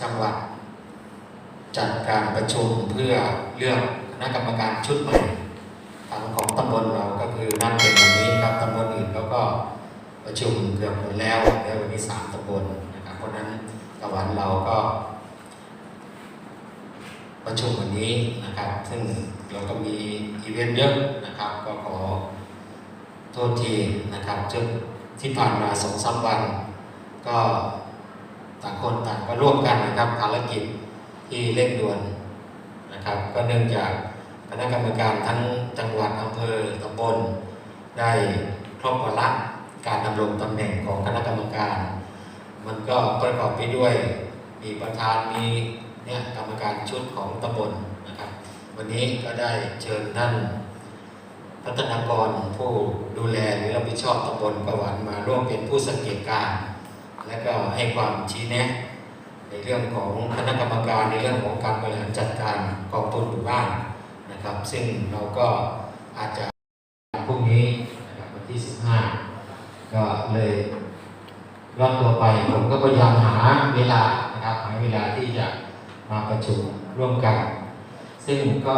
จังหวัด จัดการประชุมเพื่อเลือกคณะกรรมการชุดใหม่ทางของตำบลเราก็คือนัดเป็นวันนี้ครับตำบลอื่นแล้วก็ประชุมเกือบหมดแล้วในวันนี้สามตำบลนะครับเพราะฉะนั้นตะวันเราก็ ประชุมวันนี้นะครับ ซึ่งเราก็มีอีเวนต์เยอะนะครับ ก็ขอโทษทีนะครับจนที่ผ่านมาสองสามวันก็ ต่างคนต่างก็ร่วมกันนะครับภารกิจที่เร่งด่วนนะครับ ก็เนื่องจากคณะกรรมการทั้งจังหวัดอำเภอตำบลได้ครบวาระการดำรงตำแหน่งของคณะกรรมการ มันก็ประกอบไปด้วย มีประธานมีเนี่ยกรรมการชุดของตำบลนะครับ วันนี้ก็ได้เชิญท่านพัฒนากรผู้ดูแลหรือรับผิดชอบตำบลประวันมาร่วมเป็นผู้สังเกตการณ์ และก็ให้ความชี้แนะ ในเรื่องของคณะกรรมการในเรื่องของการบริหารจัดการกองทุนหมู่บ้านนะครับ ซึ่งเราก็อาจจะพรุ่งนี้นะครับวันที่ 15 ก็เลยรอบตัวไปผมก็พยายามหาเวลานะครับหาเวลาที่จะมาประชุมร่วมกัน ซึ่งก็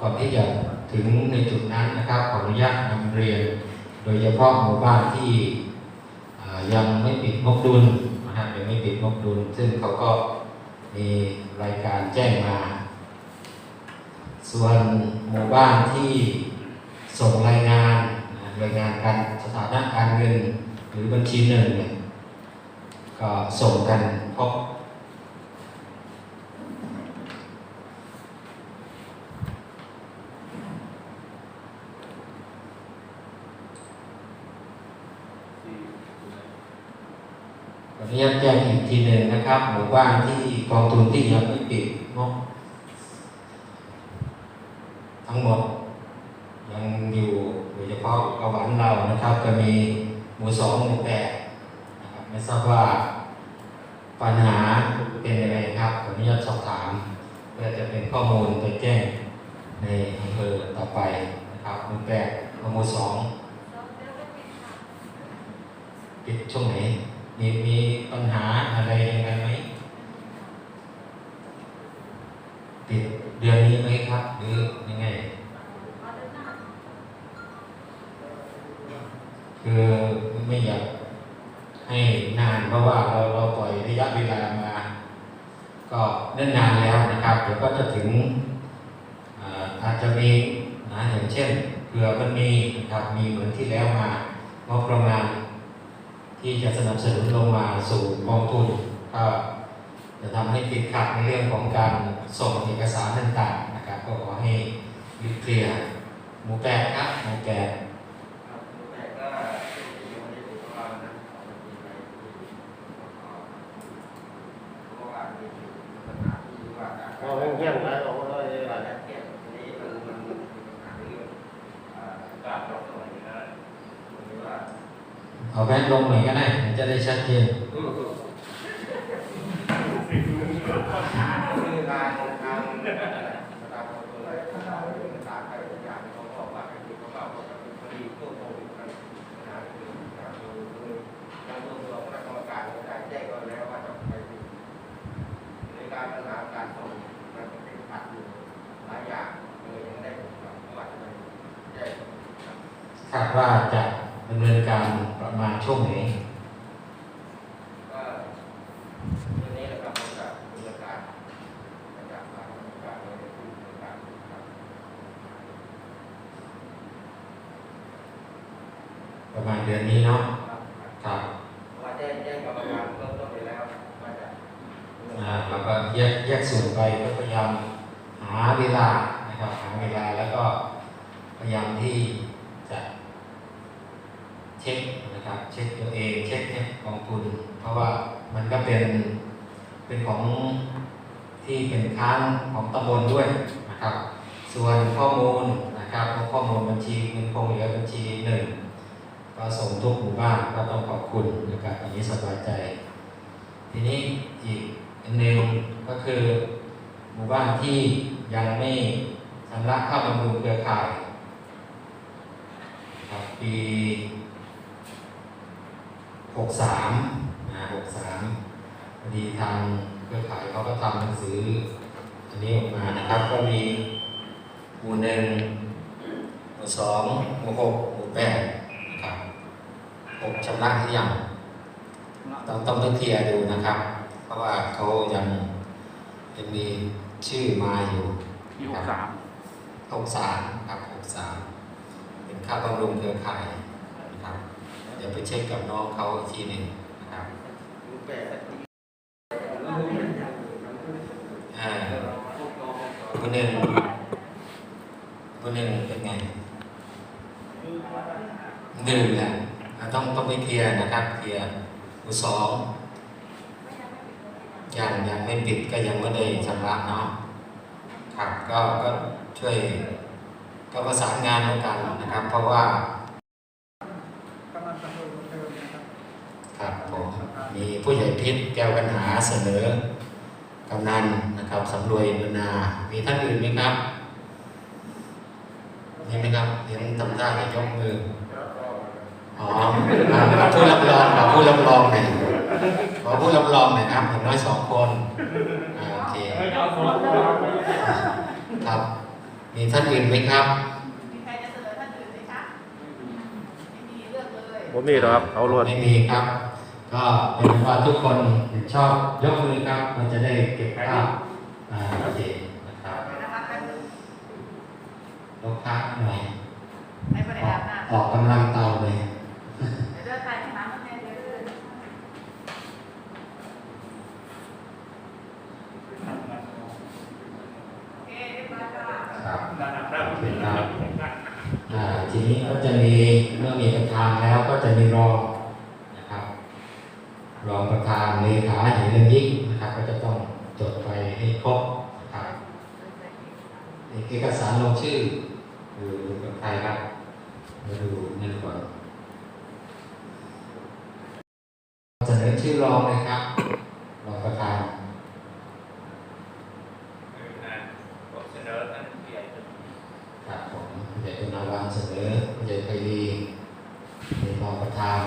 ก่อนที่จะถึงในจุดนั้นนะครับขออนุญาตนำเรียน โดยเฉพาะหมู่บ้านที่ ยังไม่ปิดงบดุลนะฮะยังไม่ปิดงบดุล ซึ่งเขาก็มีรายการแจ้งมา ส่วนหมู่บ้านที่ส่งรายงานนะรายงานการสถานะการเงินหรือบัญชีหนึ่งเนี่ยก็ส่งกันพบ ขออนุญาตแจ้งอีกทีหนึ่งนะครับหมู่บ้านที่กองทุนที่ยังไม่ปิดงบทั้งหมด ยังอยู่โดยเฉพาะกระหวันเรานะครับ ก็มีหมู่สองหมู่แปดนะครับไม่ทราบว่าปัญหาเป็นยังไงครับขออนุญาตสอบถามเพื่อจะเป็นข้อมูลไปแจ้งในอำเภอต่อไปนะครับหมู่แปดกับหมู่สองปิดช่วงไหน มีมีปัญหาอะไรยังไงไหมปิดเดือนนี้ไหมครับ หรือยังไง คือไม่อยากให้นานเพราะว่าเราเราปล่อยระยะเวลามา ก็เนิ่นนานแล้วนะครับ เดี๋ยวก็จะถึงอ่าอาจจะมีนะอย่างเช่นเผื่อมันมีนะครับมีเหมือนที่แล้วมางบประมาณ ที่จะสนับสนุนลงมาสู่กองทุนก็จะทำให้ติดขัดในเรื่องของการส่งเอกสารต่างๆนะครับก็ขอให้รีบเคลียร์หมูแปดครับหมูแปด แต่ก็ยังไม่ได้ถึงประมาณนั้นเพราะว่ามีปัญหาที่ว่าการ เราเงียบๆนะเราก็ได้ เวลาการเทียบนี้มันมันมีปัญหาเรื่องการรับสมัยนะหรือว่า เอาแว่นลงหน่อยก็ได้มันจะได้ชัดเจนคือการทางตามตัวอะไรตามตามใครอย่างเขาบอกว่าคือเขาบอกว่าคดีพวกโควิดมันปัญหาคือการดูทางตัวคณะกรรมการได้แจ้งก็แล้วว่าจะ ช่วงไหนก็วันนี้นะครับผมจะดำเนินการจากทางการเลยดำเนินการครับประมาณเดือนนี้เนาะครับ ว่าแจ้งแจ้งกรรมการเริ่มต้นไปแล้วว่าจะ อ่าเราก็แยกแยกส่วนไปก็พยายามหาเวลานะครับหาเวลาแล้วก็พยายามที่จะ เช็คนะครับเช็คตัวเองเช็คเช็คกองทุน เพราะว่ามันก็เป็นเป็นของที่เป็นค้างของตำบลด้วยนะครับ ส่วนข้อมูลนะครับข้อมูลบัญชีเงินคงเหลือบัญชีหนึ่งก็ส่งทุกหมู่บ้านก็ต้องขอบคุณนะครับอันนี้สบายใจ ทีนี้อีกอันหนึ่งก็คือหมู่บ้านที่ยังไม่ชำระเข้าบำรุงเครือข่ายครับปี หกสามนะหกสามพอดีทางเครือข่ายเขาก็ทำหนังสืออันนี้ออกมานะครับก็มีหมู่หนึ่งหมู่สองหมู่หกหมู่แปดนะครับหกชำระหรือยังต้องต้องต้องเคลียร์ดูนะครับ เพราะว่าเขายังยังมีชื่อมาอยู่ยี่หกสามหกสามครับหกสามเป็นค่าบำรุงเครือข่ายนะครับ เดี๋ยวไปเช็คกับน้องเขาอีกทีหนึ่งนะครับคนหนึ่งคนหนึ่งเป็นไงหนึ่งแหละต้องต้องไปเคลียร์นะครับเคลียร์สองยังยังไม่ปิดก็ยังไม่ได้ชำระเนาะครับก็ก็ช่วยก็ประสานงานกันนะครับ เพราะว่า กำลังดำเนินเหมือนเดิมนะครับ ครับผม มีผู้ใหญ่พิษแก้วปัญหาเสนอกำนันนะครับสำรวยบรรณามีท่านอื่นไหมครับมีไหมครับเห็นทำท่าจะยกมืออ๋ออ่าผู้รับรองขอผู้รับรองหน่อยขอผู้รับรองหน่อยครับอย่างน้อยสองคนอ่าโอเคครับ มีท่านอื่นไหมครับมีใครจะเสนอท่านอื่นไหมคะไม่มีเลือกเลยผมมีหรอกครับ เอารวดไม่มีครับ ก็เป็นว่าทุกคนเห็นชอบยกมือครับมันจะได้เก็บภาพอ่าโอเคนะครับเดี๋ยวนะคะท่านลบพักหน่อยให้ประอเดี๋ยวอกอาบน้ออกกำลังเตาเลยำเดี๋ยวเดินไปที่น้ำมันแน่เลยโอเคเรียบร้อยค่ะครับครับอ่าทีนี้ก็จะมีเมื่อมีประธานแล้วก็จะมีรองนะครับ รองประธานเลขาเห็นเรื่องยิ่งนะครับ ก็จะต้องจดไปให้ครบนะครับเอกสารลงชื่อคือกับใครครับมาดูนั่นก่อนเสนอชื่อรองเลยครับรองประธานเสนอท่านผู้ใหญ่ครับผมผู้ใหญ่คุณาวันเสนอผู้ใหญ่ไพรีเป็นรองประธาน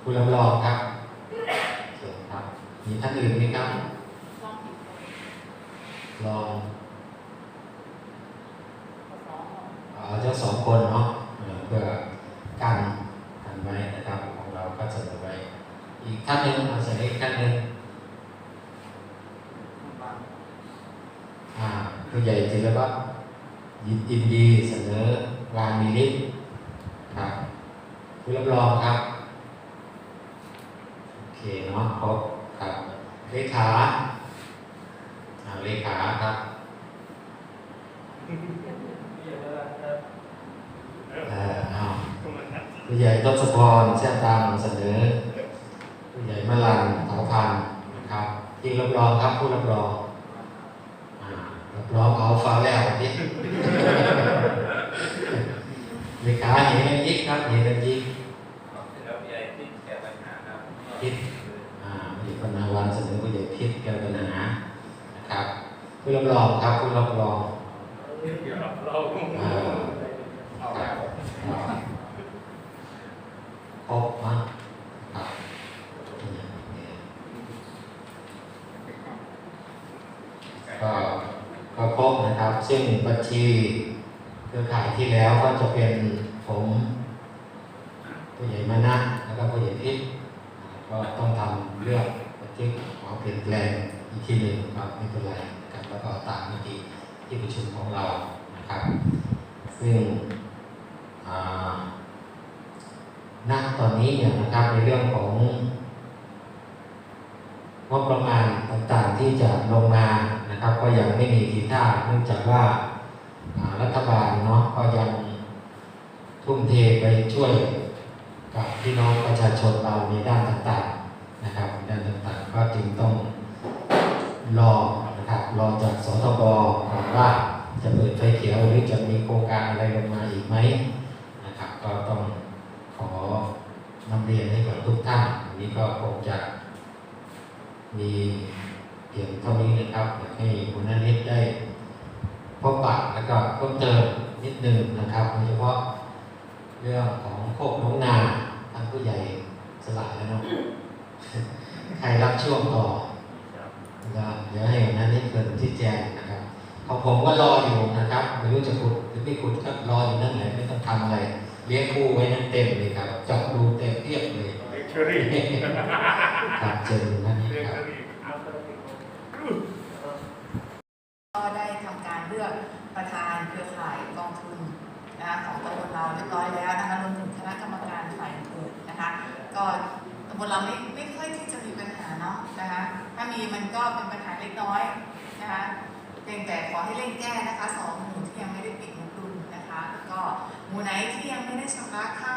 ผู้รับรองครับเชิญครับ มีท่านอื่นไหมครับสองผิดรองสองเอาเจ้าสองคนเนาะเออเพื่อกันกันไว้นะครับของเราก็เสนอไว้ อีกท่านหนึ่งเอาเสนออีกท่านหนึ่งอ่าผู้ใหญ่จิรวัตรยินยินดีเสนอวางมีฤทธิ์ครับผู้รับรองครับ โอเคเนาะครบครับ เลขาอ่าเลขาครับเอ่อเอาผู้ใหญ่ทศพรเส้นตามเสนอผู้ใหญ่มลันเถาพันธุ์นะครับที่รับรองครับผู้รับรองอ่ารับรองเอาฟ้าแล้วนี่เลขาเห็นยิกครับเห็นยิก เสนอผู้ใหญ่ที่แก้ปัญหาครับ พิษอ่ามีปนาวันเสนอผู้ใหญ่พิษแก้วปัญหานะครับ ผู้รับรองครับผู้รับรองอ่า เอาแล้ว ครบนะครับก็ก็ครบ นะครับ ซึ่งบัญชีเครือข่ายที่แล้วก็จะเป็นผมผู้ใหญ่มานะแล้วก็ผู้ใหญ่พิษก็ต้องทำเรื่องบันทึกขอเปลี่ยนแปลงอีกทีหนึ่งครับไม่เป็นไรครับแล้วก็ตามมติที่ประชุมของเรานะครับ ซึ่งอ่าณตอนนี้เนี่ยนะครับในเรื่องของ งบประมาณต่างๆที่จะลงมานะครับ ก็ยังไม่มีทีท่าเนื่องจากว่ารัฐบาลเนาะก็ยังทุ่มเทไปช่วยกับพี่น้องประชาชนเราในด้านต่างๆนะครับด้านต่างๆ ก็จึงต้องรอนะครับรอจากสทบก่อนว่าจะเปิดไฟเขียวหรือจะมีโครงการอะไรลงมาอีกไหมนะครับ ก็ต้องขอนำเรียนให้กับทุกท่านวันนี้ก็คงจะ มีเพียงเท่านี้นะครับอยากให้คุณนันนิดได้พบปะแล้วก็เพิ่มเติมนิดนึงนะครับโดยเฉพาะเรื่องของโคกน้องนาทางผู้ใหญ่สลายแล้วเนาะใครรับช่วงต่อชี้นั้นให้เกินที่แจ้งนะครับของผมก็รออยู่นะครับไม่รู้จะขุดหรือไม่ขุดก็รออยู่นั่นแหละไม่ต้องทำอะไรเลี้ยงคู่ไว้นั่นเต็มเลยครับเจาะรูเต็มเรียบเลย อรี่ครับเจอนั่นเองเรียกคเชรัอบรี่ครับก็ได้ทำการเลือกประธานเครือข่ายกองทุนนะคะของตำบลเราเรียบร้อยแล้วนะคะรวมถึงคณะกรรมการฝ่ายอื่นๆนะคะ ก็ตำบลเราไม่ไม่ค่อยที่จะมีปัญหาเนาะนะคะถ้ามีมันก็เป็นปัญหาเล็กน้อยนะคะเพียงแต่ขอให้เร่งแก้นะคะสองหมู่ที่ยังไม่ได้ปิดงบดุลนะคะแล้วก็หมู่ไหนที่ยังไม่ได้ชำระค่า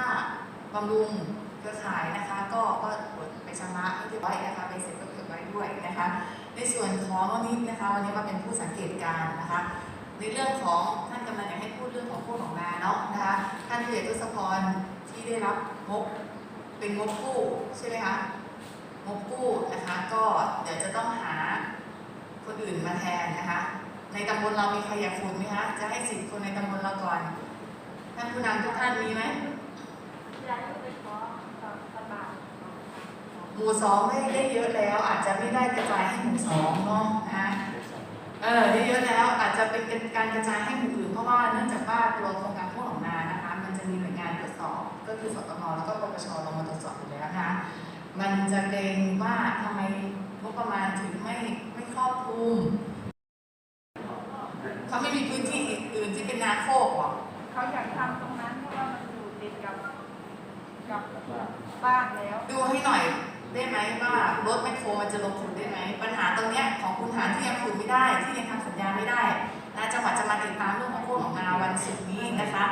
บำรุง เครือข่ายนะคะ ก็ก็กดไปชำระให้เรียบร้อยนะคะไปเสร็จก็เก็บไว้ด้วยนะคะ ในส่วนของน้องนิดนะคะ วันนี้มาเป็นผู้สังเกตการณ์นะคะ ในเรื่องของท่านกำลังอยากให้พูดเรื่องของพวกของนาเนาะนะคะท่านผู้ใหญ่ทศพรที่ได้รับงบเป็นงบกู้ใช่ไหมคะงบกู้นะคะก็เดี๋ยวจะต้องหาคนอื่นมาแทนนะคะ ในตำบลเรามีใครอยากขุดไหมคะจะให้สิทธิ์คนในตำบลเราก่อนท่านผู้นำทุกท่านมีไหมอยายก็ไปขอกับตบาท หมู่สองได้ได้เยอะแล้ว อาจจะไม่ได้กระจายให้หมู่สองเนาะนะคะเออได้เยอะแล้วอาจจะเป็นการกระจายให้หมู่อื่นเพราะว่าเนื่องจากว่าตัวโครงการพวกหนองนานะคะ มันจะมีหน่วยงานตรวจสอบ ก็คือสตงแล้วก็ปปชลงมาตรวจสอบอยู่แล้วนะคะมันจะเกรงว่าทำไมงบประมาณถึงไม่ไม่ครอบคลุมเขาไม่มีพื้นที่อื่นที่เป็นนาโคกหรอ เขาอยากทำตรงนั้นเพราะว่ามันอยู่ติดกับกับบ้านแล้ว ดูให้หน่อยได้ไห มว่ารถแมคโครมันจะลงทุนได้ไหม ปัญหาตรงเนี้ยของคุณหารที่ยังขุดไม่ได้ ที่ยังทำสัญญาไม่ได้นะจังหวัดจะมาติดตามเรื่องของพวกของนาวันศุกร์นี้นะคะ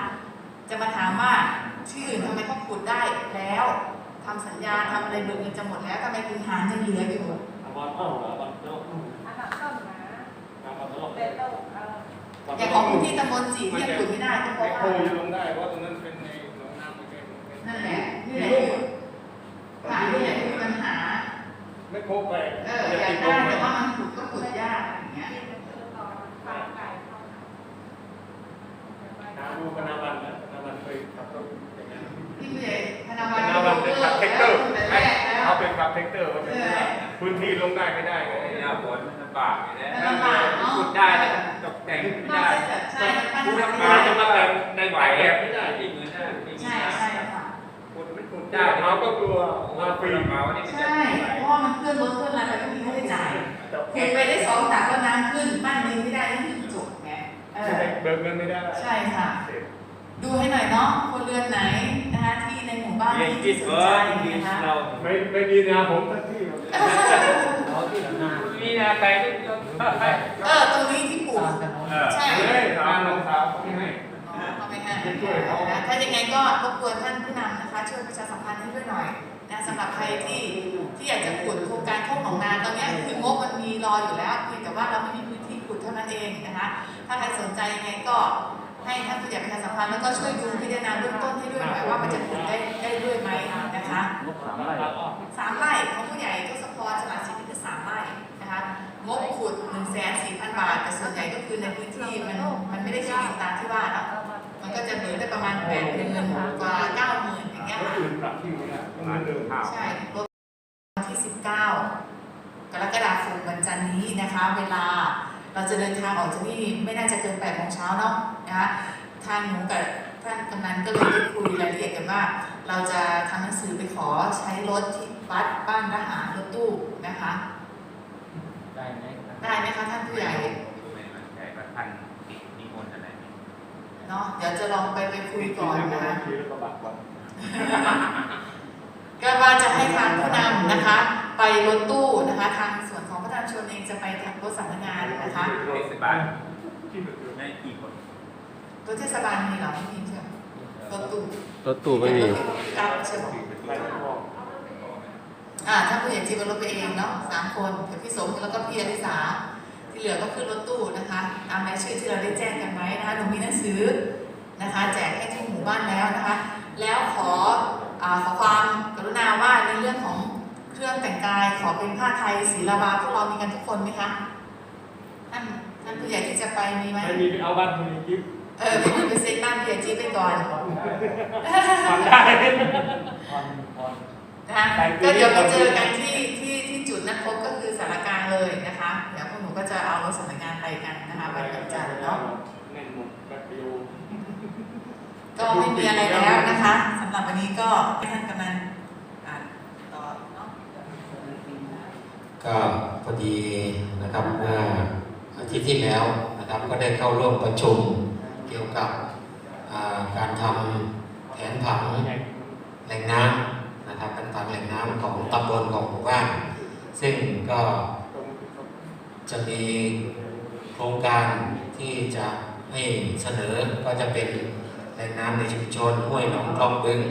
จะมาถามว่าที่อื่นทำไมเขาขุดได้แล้วทำสัญญาทำอะไรเบิกเงินจะหมดแล้วทำไมคุณหารยังเหลืออยู่อันนั้นต้นนะเป็นโรคเอ่ออย่างของพื้นที่ตำบลจีที่ยังขุดไม่ได้ก็เพไม่ราะโคว่าจะลงได้เพราะตรงนั้นเป็นในหนองน้ำไม่ใช่เป็นนั่นแหละนี่แหละคือค่ะนี่แหละคือปัญหา ไม่โคไปเอออยากได้แต่ว่ามันขุดก็ขุดยากอะไรอย่างเงี้ยที่เป็นคือตอนฟาร์มไก่เขานะนาดูพนาวันนะพนาวันเคยขับรถอย่างนั้นที่ผู้ใหญ่ธนาพวันนาวันเป็นขับเทคเตอร์แต่แรกแล้วเขาเป็นขับเทคเตอร์เขาจะพื้นที่ลงได้ไม่ได้ไงหน้าฝนมันลำบากอยู่แล้วมัน บิกเงินไม่ได้ใช่ค่ะ ดูให้หน่อยเนาะคนเรือนไหนนะคะที่ในหมู่บ้านเรียนที่จิตสนเวิใจร์ดดีนะคะ เราไม่ไม่มีนาผมสักที่มีนาไกลที่เราไปเออตรงนี้ที่ปลูกใช่ เฮ้ยตามรองเท้าเขาไม่ให้ เอาไปให้นะถ้ายังไงก็รบกวนท่านผู้นำนะคะ ช่วยประชาสัมพันธ์ให้ด้วยหน่อยนะสำหรับใครที่ที่อยากจะขุดโครงการโคกหนองนาตอนเนี้ยคืองบมันมีรออยู่แล้วเพียงแต่ว่าเราไม่มีพื้นที่ขุดเท่านั้นเองนะคะ ถ้าใครสนใจยังไงก็ให้ท่านผู้ใหญ่ประชาสัมพันธ์แล้วก็ช่วยดูพิจารณาเบื้องต้นให้ด้วยหน่อยว่ามันจะขุดได้ได้ด้วยไหมนะคะสามไร่ของผู้ใหญ่ทศพรฉลาดศิลป์นี่คือสามไร่นะคะงบขุดหนึ่งแสนสี่พันบาทแต่ส่วนใหญ่ก็คือในพื้นที่มันมันไม่ได้ที่ดินตามที่ว่าเนาะมันก็จะเหลือได้ประมาณแปดหมื่นกว่าเก้าหมื่นอย่างเงี้ยคนค่ะอื่นปรับที่ไม่ได้ต้องเหมือนเดิมใช่รถวันที่สิบเก้ากรกฎาคมวันจันทร์นี้นะคะ เวลา เราจะเดินทางออกจากนี่ไม่น่าจะเกินแปดโมงเช้าเนาะนะคะทางหนูกับท่านกำนันก็เลยได้คุยรายละเอียดกันว่า เราจะทำหนังสือไปขอใช้รถที่บัสบ้านทหารรถตู้นะคะ ได้ไหมได้ไหมคะท่านผู้ใหญ่ไม่มั่นใจว่าท่านติดนิมนต์อะไรไหมเนาะเดี๋ยวจะลองไปไปคุยก่อนนะคะขี่รถกระบะก่อนก็ว่าจะให้ทางผู้นำนะคะ ไปรถตู้นะคะ ทางส่วนของ จะไปทางรถสำนักงานนะคะเทศบาลที่เหลือไม่กี่คนรถเทศบาลมีเหรอไม่มีใช่ไหมรถตู้รถตู้ไม่มีครับใช่ไหมไปไม่พออ่าถ้าผู้ใหญ่จีบนรถไปเองเนาะสามคนเดี๋ยวพี่สมแล้วก็พี่อริสาที่เหลือก็คือรถตู้นะคะตามรายชื่อที่เราได้แจ้งกันไว้นะคะหนูมีหนังสือนะคะ แจกให้ทุกหมู่บ้านแล้วนะคะ แล้วขออาขอความกรุณาว่าในเรื่องของ เครื่องแต่งกายขอเป็นผ้าไทยสีลาบาพวกเรามีกันทุกคนไหมคะท่านท่านผู้ใหญ่ที่จะไปมีไหมไม่มีไปเอาบ้านคุณยิบเออไม่มีไปเซ็นบ้านผู้ใหญ่จีบไปก่อนทำได้นะคะก็เดี๋ยวไปเจอกันที่ที่ที่จุดนัดพบก็คือสารกลางเลยนะคะเดี๋ยวพวกหนูก็จะเอารถสำนักงานอะไรกันนะคะวันวันจันทร์เนาะแน่นหมดแป๊บเดียวก็ไม่มีอะไรแล้วนะคะสำหรับวันนี้ก็ให้ท่านกำนันอ่านต่อเนาะ ก็พอดีนะครับเมื่ออาทิตย์ที่แล้วนะครับก็ได้เข้าร่วมประชุมเกี่ยวกับการทำแผนผังแหล่งน้ำนะครับแผนผังแหล่งน้ำของตำบลของหมู่บ้าน ซึ่งก็จะมีโครงการที่จะให้เสนอก็จะเป็นแหล่งน้ำในชุมชนห้วยหนองคลองบึง